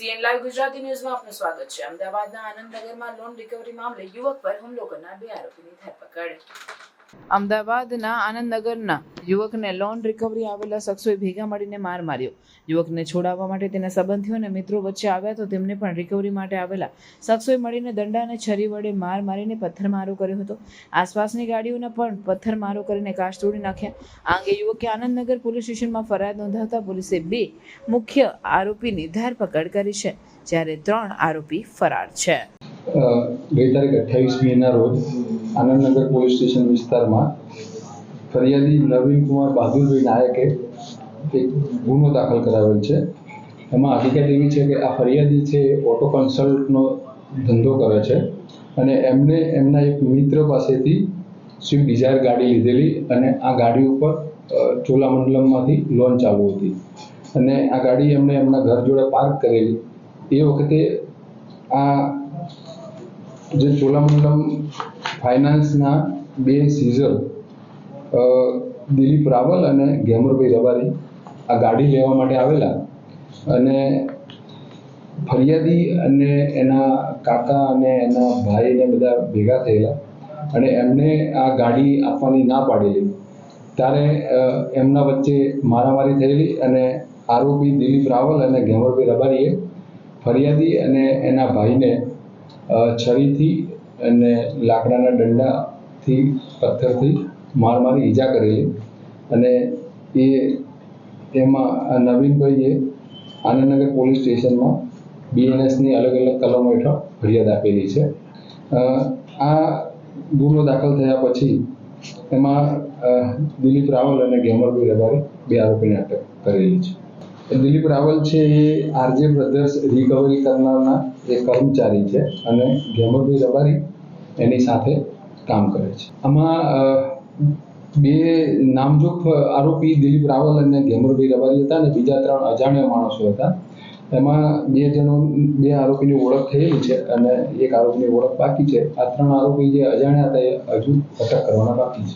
Live Gujarati ન્યૂઝમાં આપનું સ્વાગત છે. અમદાવાદના આનંદનગરમાં લોન રિકવરી મામલે યુવક પર હુમલો કરનાર બે આરોપીની ધરપકડ. અમદાવાદના આનંદનગરના યુવકને લોન રિકવરી આવેલા શખ્સોએ ભેગા મળીને માર માર્યો. યુવકને છોડાવવા માટે તેના સંબંધીઓ અને મિત્રો વચ્ચે આવ્યા તો તેમને પણ રિકવરી માટે આવેલા શખ્સોએ મળીને દંડા અને છરી વડે માર મારીને પથ્થરમારો કર્યો હતો. આસપાસની ગાડીઓને પણ પથ્થરમારો કરીને કાચ તોડી નાખ્યા. આ અંગે યુવકે આનંદનગર પોલીસ સ્ટેશનમાં ફરિયાદ નોંધાવતા પોલીસે બે મુખ્ય આરોપીની ધરપકડ કરી છે, જ્યારે ત્રણ આરોપી ફરાર છે. ગઈ તારીખ અઠ્યાવીસ મેના રોજ આનંદનગર પોલીસ સ્ટેશન વિસ્તારમાં ફરિયાદી નવીનકુમાર બહાદુરભાઈ નાયકે એક ગુનો દાખલ કરાવેલ છે. એમાં હકીકત એવી છે કે આ ફરિયાદી છે ઓટો કન્સલ્ટનો ધંધો કરે છે અને એમને એમના એક મિત્ર પાસેથી સ્વિફ્ટ ડિઝાયર ગાડી લીધેલી અને આ ગાડી ઉપર ચોલામંડલમમાંથી લોન ચાલુ હતી. અને આ ગાડી એમણે એમના ઘર જોડે પાર્ક કરેલી. એ વખતે આ જે ચોલામંડલમ ફાઇનાન્સના બે સીઝર દિલીપ રાવલ અને ગેમરભાઈ રબારી આ ગાડી લેવા માટે આવેલા. અને ફરિયાદી અને એના કાકા અને એના ભાઈને બધા ભેગા થયેલા. અને એમને આ ગાડી આપવાની ના પાડેલી. ત્યારે એમના વચ્ચે મારામારી થયેલી અને આરોપી દિલીપ રાવલ અને ઘેમરભાઈ રબારીએ ફરિયાદી અને એના ભાઈને છરીથી અને લાકડાના દંડાથી, પથ્થરથી માર મારી ઈજા કરેલી. અને એ, એમાં નવીનભાઈએ આનંદનગર પોલીસ સ્ટેશનમાં બીએનએસની અલગ અલગ કલમો હેઠળ ફરિયાદ આપેલી છે. આ ગુનો દાખલ થયા પછી એમાં દિલીપ રાવલ અને ગેમરભાઈ રબારી બે આરોપીને અટક કરેલી છે. દિલીપ રાવલ છે એ આરજે બ્રધર્સ રિકવરી કરનારના એક કર્મચારી છે અને ગેમરભાઈ રબારી એની સાથે કામ કરે છે. આમાં બે નામજોગ આરોપી દિલીપ રાવલ અને ગેમરભાઈ રબારી હતા અને બીજા ત્રણ અજાણ્યા માણસો હતા. એમાં બે જણો, બે આરોપીની ઓળખ થયેલી છે અને એક આરોપીની ઓળખ બાકી છે. આ ત્રણ આરોપી જે અજાણ્યા હતા એ હજુ અટક કરવાના બાકી છે.